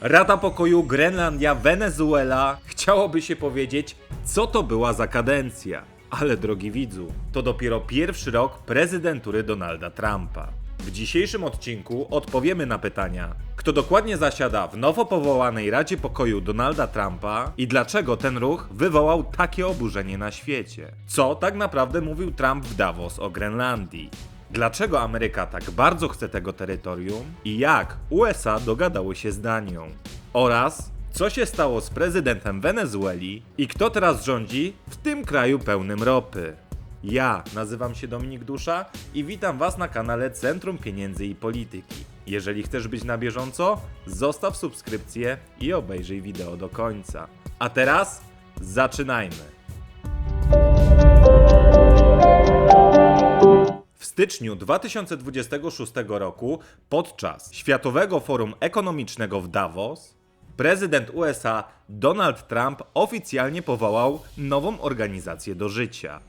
Rada Pokoju Grenlandia, Wenezuela. Chciałoby się powiedzieć, co to była za kadencja. Ale drogi widzu, to dopiero pierwszy rok prezydentury Donalda Trumpa. W dzisiejszym odcinku odpowiemy na pytania, kto dokładnie zasiada w nowo powołanej Radzie Pokoju Donalda Trumpa i dlaczego ten ruch wywołał takie oburzenie na świecie. Co tak naprawdę mówił Trump w Davos o Grenlandii. Dlaczego Ameryka tak bardzo chce tego terytorium i jak USA dogadały się z Danią? Oraz co się stało z prezydentem Wenezueli i kto teraz rządzi w tym kraju pełnym ropy? Ja nazywam się Dominik Dusza i witam Was na kanale Centrum Pieniędzy i Polityki. Jeżeli chcesz być na bieżąco, zostaw subskrypcję i obejrzyj wideo do końca. A teraz zaczynajmy! Styczniu 2026 roku, podczas Światowego Forum Ekonomicznego w Davos, prezydent USA Donald Trump oficjalnie powołał nową organizację do życia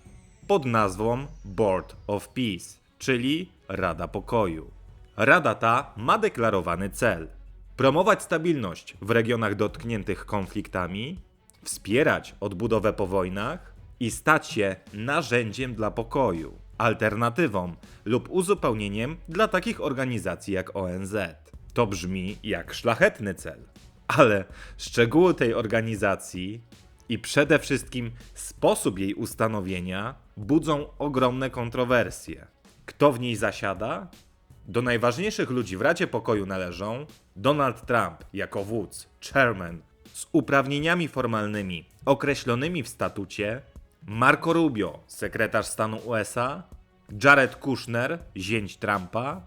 pod nazwą Board of Peace, czyli Rada Pokoju. Rada ta ma deklarowany cel: promować stabilność w regionach dotkniętych konfliktami, wspierać odbudowę po wojnach i stać się narzędziem dla pokoju, alternatywą lub uzupełnieniem dla takich organizacji jak ONZ. To brzmi jak szlachetny cel. Ale szczegóły tej organizacji i przede wszystkim sposób jej ustanowienia budzą ogromne kontrowersje. Kto w niej zasiada? Do najważniejszych ludzi w Radzie Pokoju należą Donald Trump jako wódz, chairman, z uprawnieniami formalnymi określonymi w statucie, Marco Rubio, sekretarz stanu USA, Jared Kushner, zięć Trumpa,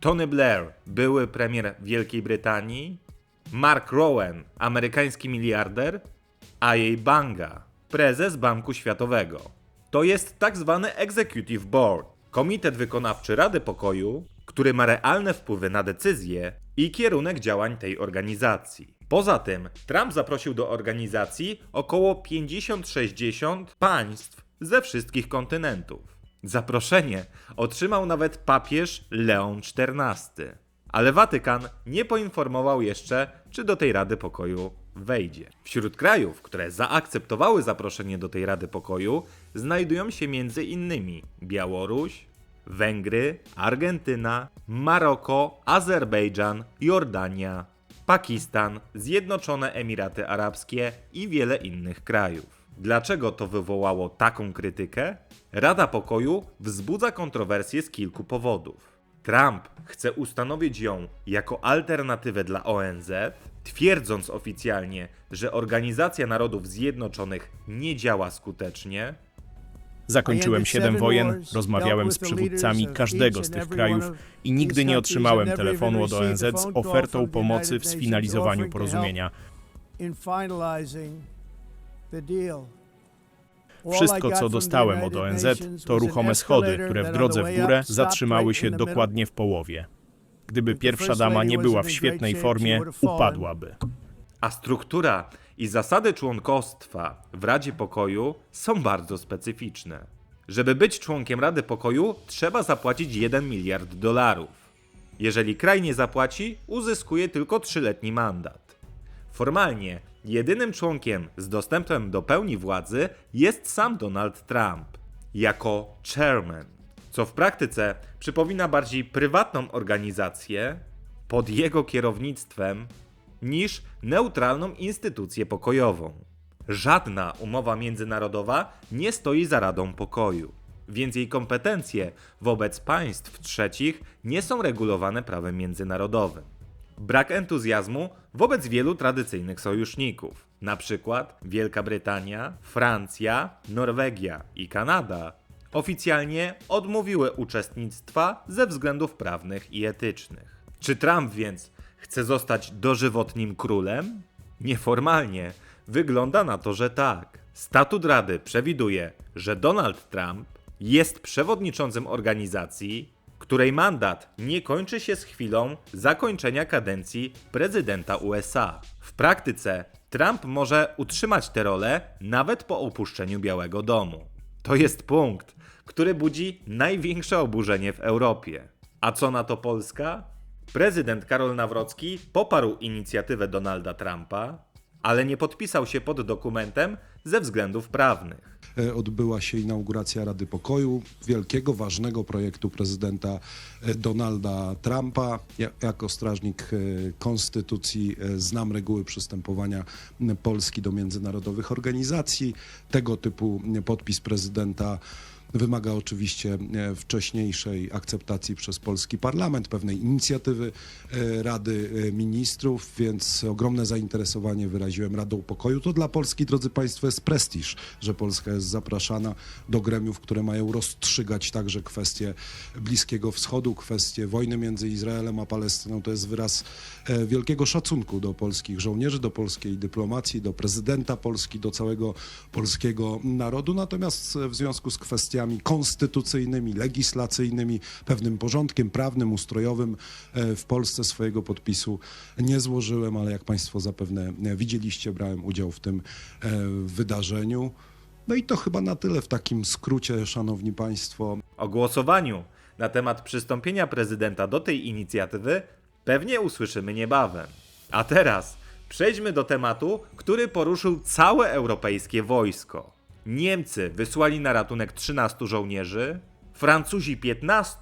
Tony Blair, były premier Wielkiej Brytanii, Mark Rowan, amerykański miliarder, a jej Banga, prezes Banku Światowego. To jest tak zwany Executive Board, komitet wykonawczy Rady Pokoju, który ma realne wpływy na decyzje i kierunek działań tej organizacji. Poza tym, Trump zaprosił do organizacji około 50-60 państw ze wszystkich kontynentów. Zaproszenie otrzymał nawet papież Leon XIV. Ale Watykan nie poinformował jeszcze, czy do tej Rady Pokoju wejdzie. Wśród krajów, które zaakceptowały zaproszenie do tej Rady Pokoju, znajdują się m.in. Białoruś, Węgry, Argentyna, Maroko, Azerbejdżan, Jordania, Pakistan, Zjednoczone Emiraty Arabskie i wiele innych krajów. Dlaczego to wywołało taką krytykę? Rada Pokoju wzbudza kontrowersje z kilku powodów. Trump chce ustanowić ją jako alternatywę dla ONZ, twierdząc oficjalnie, że Organizacja Narodów Zjednoczonych nie działa skutecznie. Zakończyłem siedem wojen, rozmawiałem z przywódcami każdego z tych krajów i nigdy nie otrzymałem telefonu od ONZ z ofertą pomocy w sfinalizowaniu porozumienia. Wszystko, co dostałem od ONZ, to ruchome schody, które w drodze w górę zatrzymały się dokładnie w połowie. Gdyby pierwsza dama nie była w świetnej formie, upadłaby. A struktura i zasady członkostwa w Radzie Pokoju są bardzo specyficzne. Żeby być członkiem Rady Pokoju, trzeba zapłacić 1 miliard dolarów. Jeżeli kraj nie zapłaci, uzyskuje tylko trzyletni mandat. Formalnie, jedynym członkiem z dostępem do pełni władzy jest sam Donald Trump, jako chairman, co w praktyce przypomina bardziej prywatną organizację pod jego kierownictwem niż neutralną instytucję pokojową. Żadna umowa międzynarodowa nie stoi za Radą Pokoju, więc jej kompetencje wobec państw trzecich nie są regulowane prawem międzynarodowym. Brak entuzjazmu wobec wielu tradycyjnych sojuszników, przykład Wielka Brytania, Francja, Norwegia i Kanada, oficjalnie odmówiły uczestnictwa ze względów prawnych i etycznych. Czy Trump więc chce zostać dożywotnim królem? Nieformalnie wygląda na to, że tak. Statut Rady przewiduje, że Donald Trump jest przewodniczącym organizacji, której mandat nie kończy się z chwilą zakończenia kadencji prezydenta USA. W praktyce Trump może utrzymać tę rolę nawet po opuszczeniu Białego Domu. To jest punkt, który budzi największe oburzenie w Europie. A co na to Polska? Prezydent Karol Nawrocki poparł inicjatywę Donalda Trumpa, ale nie podpisał się pod dokumentem ze względów prawnych. e, odbyła się inauguracja Rady Pokoju, wielkiego, ważnego projektu prezydenta e, Donalda Trumpa. Ja, jako strażnik e, konstytucji znam reguły przystępowania Polski do międzynarodowych organizacji. Tego typu podpis prezydenta wymaga oczywiście e, wcześniejszej akceptacji przez polski parlament, pewnej inicjatywy e, Rady e, Ministrów, więc ogromne zainteresowanie wyraziłem Radą Pokoju. To dla Polski, drodzy Państwo, jest prestiż, że Polska jest zapraszana do gremiów, które mają rozstrzygać także kwestie Bliskiego Wschodu, kwestie wojny między Izraelem a Palestyną. To jest wyraz wielkiego szacunku do polskich żołnierzy, do polskiej dyplomacji, do prezydenta Polski, do całego polskiego narodu. Natomiast w związku z kwestiami konstytucyjnymi, legislacyjnymi, pewnym porządkiem prawnym, ustrojowym e, w Polsce swojego podpisu nie złożyłem, ale jak Państwo zapewne e, widzieliście, brałem udział w tym e, wydarzeniu. No i to chyba na tyle w takim skrócie, Szanowni Państwo. O głosowaniu na temat przystąpienia prezydenta do tej inicjatywy pewnie usłyszymy niebawem. A teraz przejdźmy do tematu, który poruszył całe europejskie wojsko. Niemcy wysłali na ratunek 13 żołnierzy, Francuzi 15,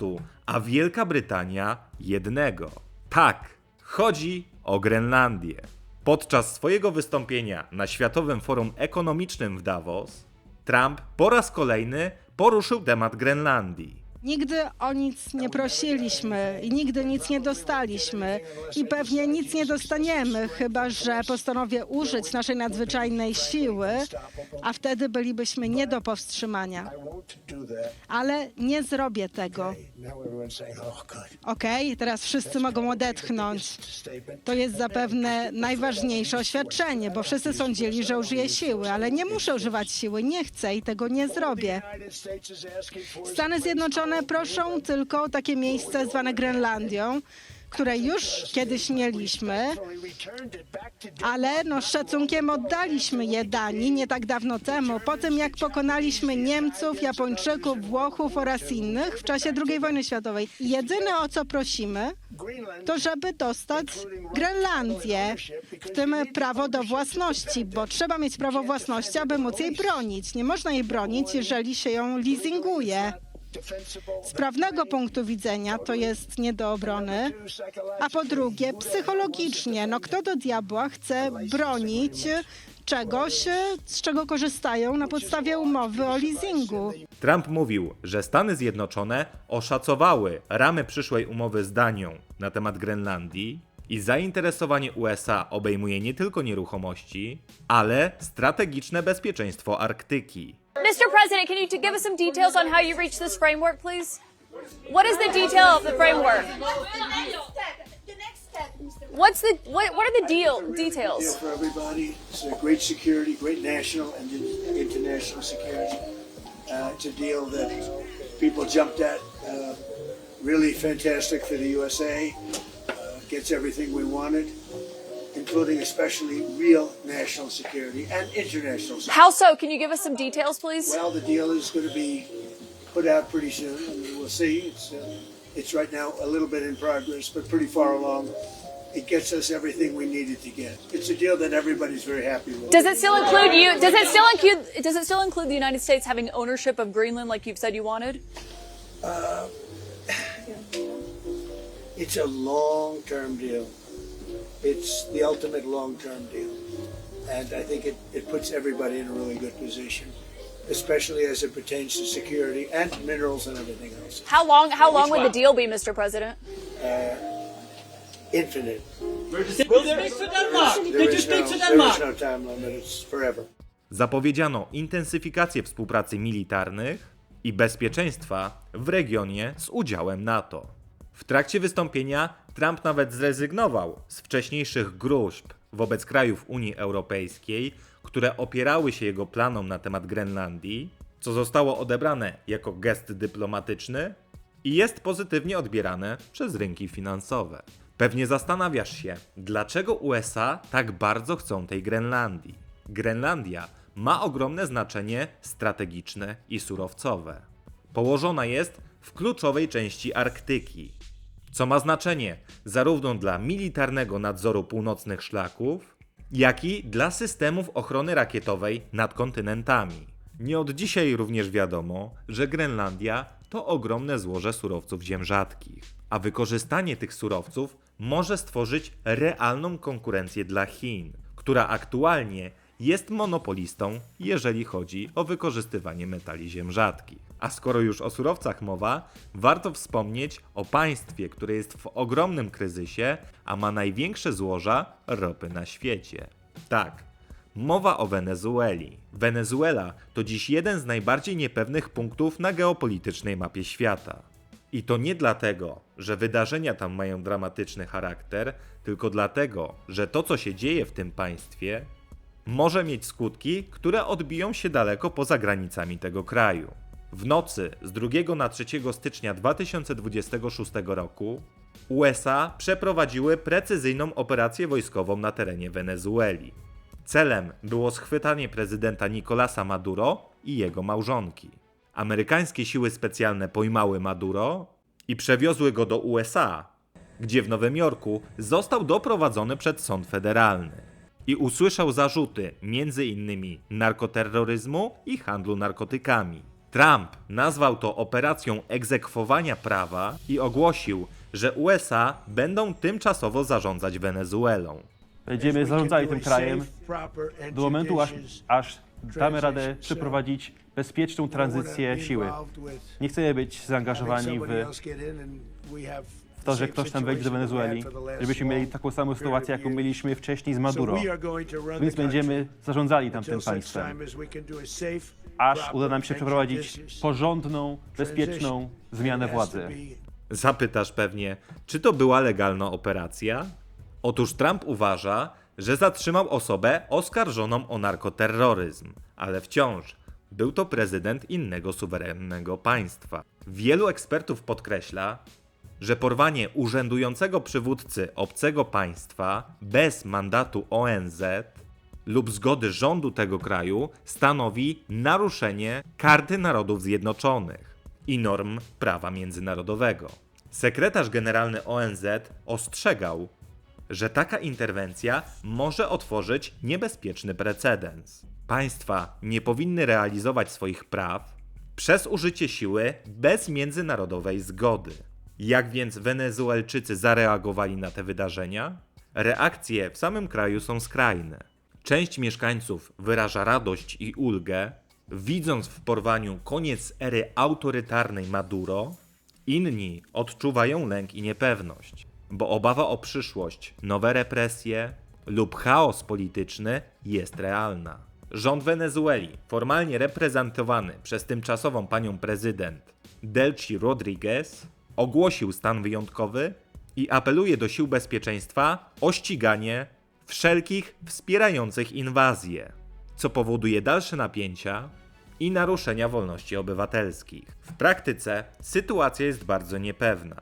a Wielka Brytania jednego. Tak, chodzi o Grenlandię. Podczas swojego wystąpienia na Światowym Forum Ekonomicznym w Davos, Trump po raz kolejny poruszył temat Grenlandii. Nigdy o nic nie prosiliśmy i nigdy nic nie dostaliśmy i pewnie nic nie dostaniemy, chyba że postanowię użyć naszej nadzwyczajnej siły, a wtedy bylibyśmy nie do powstrzymania. Ale nie zrobię tego. Okej, teraz wszyscy mogą odetchnąć. To jest zapewne najważniejsze oświadczenie, bo wszyscy sądzili, że użyję siły, ale nie muszę używać siły, nie chcę i tego nie zrobię. Stany Zjednoczone proszą tylko o takie miejsce zwane Grenlandią, które już kiedyś mieliśmy, ale no, z szacunkiem oddaliśmy je Danii nie tak dawno temu, po tym jak pokonaliśmy Niemców, Japończyków, Włochów oraz innych w czasie II wojny światowej. Jedyne o co prosimy, to żeby dostać Grenlandię, w tym prawo do własności, bo trzeba mieć prawo własności, aby móc jej bronić. Nie można jej bronić, jeżeli się ją leasinguje. Z prawnego punktu widzenia to jest nie do obrony, a po drugie psychologicznie, no kto do diabła chce bronić czegoś, z czego korzystają na podstawie umowy o leasingu. Trump mówił, że Stany Zjednoczone oszacowały ramy przyszłej umowy z Danią na temat Grenlandii i zainteresowanie USA obejmuje nie tylko nieruchomości, ale strategiczne bezpieczeństwo Arktyki. Mr. President, can you give us some details on how you reached this framework, please? What is the detail of the framework? What's the what? What are the deal details? for everybody. It's a great security, great national and international security. Uh, it's a deal that people jumped at. Uh, really fantastic for the USA. Uh, gets everything we wanted, including especially real national security and international security. How so? Can you give us some details, please? Well, the deal is going to be put out pretty soon, and we'll see. It's uh, it's right now a little bit in progress, but pretty far along. It gets us everything we needed to get. It's a deal that everybody's very happy with. Does it still include you? Does it still include? Does it still include the United States having ownership of Greenland, like you've said you wanted? It's a long-term deal. It's the ultimate long-term deal. And I think it, it puts everybody in a really good position, especially as it pertains to security and minerals and everything else. How long? How long would the deal be, Mr. President? Infinite. Will there? There is no, there is no time limit. It's forever. Zapowiedziano intensyfikację współpracy militarnych i bezpieczeństwa w regionie z udziałem NATO. W trakcie wystąpienia Trump nawet zrezygnował z wcześniejszych gruźb wobec krajów Unii Europejskiej, które opierały się jego planom na temat Grenlandii, co zostało odebrane jako gest dyplomatyczny i jest pozytywnie odbierane przez rynki finansowe. Pewnie zastanawiasz się, dlaczego USA tak bardzo chcą tej Grenlandii. Grenlandia ma ogromne znaczenie strategiczne i surowcowe. Położona jest w kluczowej części Arktyki, co ma znaczenie zarówno dla militarnego nadzoru północnych szlaków, jak i dla systemów ochrony rakietowej nad kontynentami. Nie od dzisiaj również wiadomo, że Grenlandia to ogromne złoże surowców ziem rzadkich, a wykorzystanie tych surowców może stworzyć realną konkurencję dla Chin, która aktualnie jest monopolistą, jeżeli chodzi o wykorzystywanie metali ziem rzadkich. A skoro już o surowcach mowa, warto wspomnieć o państwie, które jest w ogromnym kryzysie, a ma największe złoża ropy na świecie. Tak, mowa o Wenezueli. Wenezuela to dziś jeden z najbardziej niepewnych punktów na geopolitycznej mapie świata. I to nie dlatego, że wydarzenia tam mają dramatyczny charakter, tylko dlatego, że to, co się dzieje w tym państwie, może mieć skutki, które odbiją się daleko poza granicami tego kraju. W nocy z 2 na 3 stycznia 2026 roku USA przeprowadziły precyzyjną operację wojskową na terenie Wenezueli. Celem było schwytanie prezydenta Nicolasa Maduro i jego małżonki. Amerykańskie siły specjalne pojmały Maduro i przewiozły go do USA, gdzie w Nowym Jorku został doprowadzony przed sąd federalny i usłyszał zarzuty m.in. narkoterroryzmu i handlu narkotykami. Trump nazwał to operacją egzekwowania prawa i ogłosił, że USA będą tymczasowo zarządzać Wenezuelą. Będziemy zarządzali tym krajem do momentu, aż, aż damy radę przeprowadzić bezpieczną tranzycję siły. Nie chcemy być zaangażowani w to, że ktoś tam wejdzie do Wenezueli, żebyśmy mieli taką samą sytuację, jaką mieliśmy wcześniej z Maduro. Więc będziemy zarządzali tamtym państwem, aż uda nam się przeprowadzić porządną, bezpieczną zmianę władzy. Zapytasz pewnie, czy to była legalna operacja? Otóż Trump uważa, że zatrzymał osobę oskarżoną o narkoterroryzm, ale wciąż był to prezydent innego suwerennego państwa. Wielu ekspertów podkreśla, że porwanie urzędującego przywódcy obcego państwa bez mandatu ONZ lub zgody rządu tego kraju stanowi naruszenie Karty Narodów Zjednoczonych i norm prawa międzynarodowego. Sekretarz generalny ONZ ostrzegał, że taka interwencja może otworzyć niebezpieczny precedens. Państwa nie powinny realizować swoich praw przez użycie siły bez międzynarodowej zgody. Jak więc Wenezuelczycy zareagowali na te wydarzenia? Reakcje w samym kraju są skrajne. Część mieszkańców wyraża radość i ulgę, widząc w porwaniu koniec ery autorytarnej Maduro, inni odczuwają lęk i niepewność, bo obawa o przyszłość, nowe represje lub chaos polityczny jest realna. Rząd Wenezueli, formalnie reprezentowany przez tymczasową panią prezydent Delcy Rodriguez, ogłosił stan wyjątkowy i apeluje do sił bezpieczeństwa o ściganie wszelkich wspierających inwazję, co powoduje dalsze napięcia i naruszenia wolności obywatelskich. W praktyce sytuacja jest bardzo niepewna.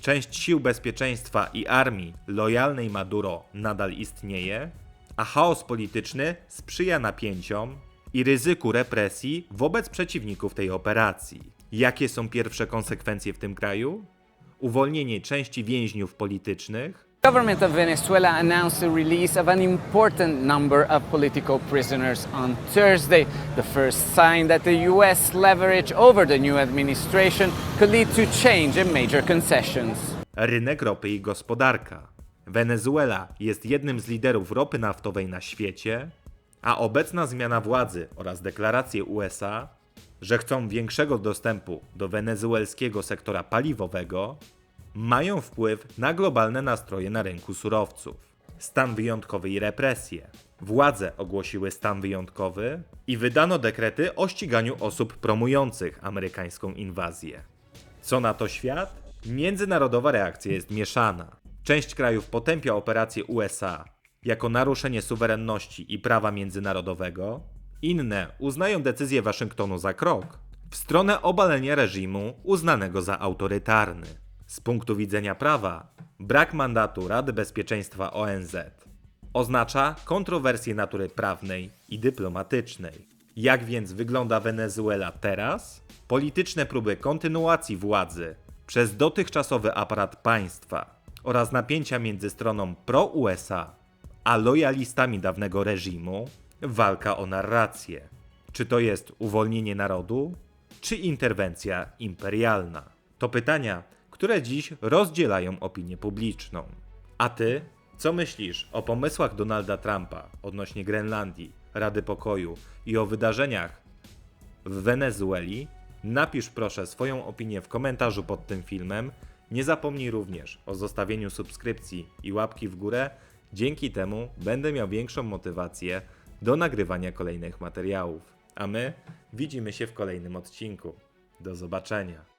Część sił bezpieczeństwa i armii lojalnej Maduro nadal istnieje, a chaos polityczny sprzyja napięciom i ryzyku represji wobec przeciwników tej operacji. Jakie są pierwsze konsekwencje w tym kraju? Uwolnienie części więźniów politycznych, government of Venezuela announced the release of an important number of political prisoners on Thursday, the first sign that the U.S. leverage over the new administration could lead to change in major concessions. rynek ropy i gospodarka. Wenezuela jest jednym z liderów ropy naftowej na świecie, a obecna zmiana władzy oraz deklaracje USA, że chcą większego dostępu do wenezuelskiego sektora paliwowego, mają wpływ na globalne nastroje na rynku surowców. Stan wyjątkowy i represje. Władze ogłosiły stan wyjątkowy i wydano dekrety o ściganiu osób promujących amerykańską inwazję. Co na to świat? Międzynarodowa reakcja jest mieszana. Część krajów potępia operację USA jako naruszenie suwerenności i prawa międzynarodowego, inne uznają decyzję Waszyngtonu za krok w stronę obalenia reżimu uznanego za autorytarny. Z punktu widzenia prawa, brak mandatu Rady Bezpieczeństwa ONZ oznacza kontrowersję natury prawnej i dyplomatycznej. Jak więc wygląda Wenezuela teraz? Polityczne próby kontynuacji władzy przez dotychczasowy aparat państwa oraz napięcia między stroną pro-USA a lojalistami dawnego reżimu, walka o narrację. Czy to jest uwolnienie narodu, czy interwencja imperialna? To pytania, które dziś rozdzielają opinię publiczną. A ty, co myślisz o pomysłach Donalda Trumpa odnośnie Grenlandii, Rady Pokoju i o wydarzeniach w Wenezueli? Napisz proszę swoją opinię w komentarzu pod tym filmem. Nie zapomnij również o zostawieniu subskrypcji i łapki w górę. Dzięki temu będę miał większą motywację do nagrywania kolejnych materiałów. A my widzimy się w kolejnym odcinku. Do zobaczenia.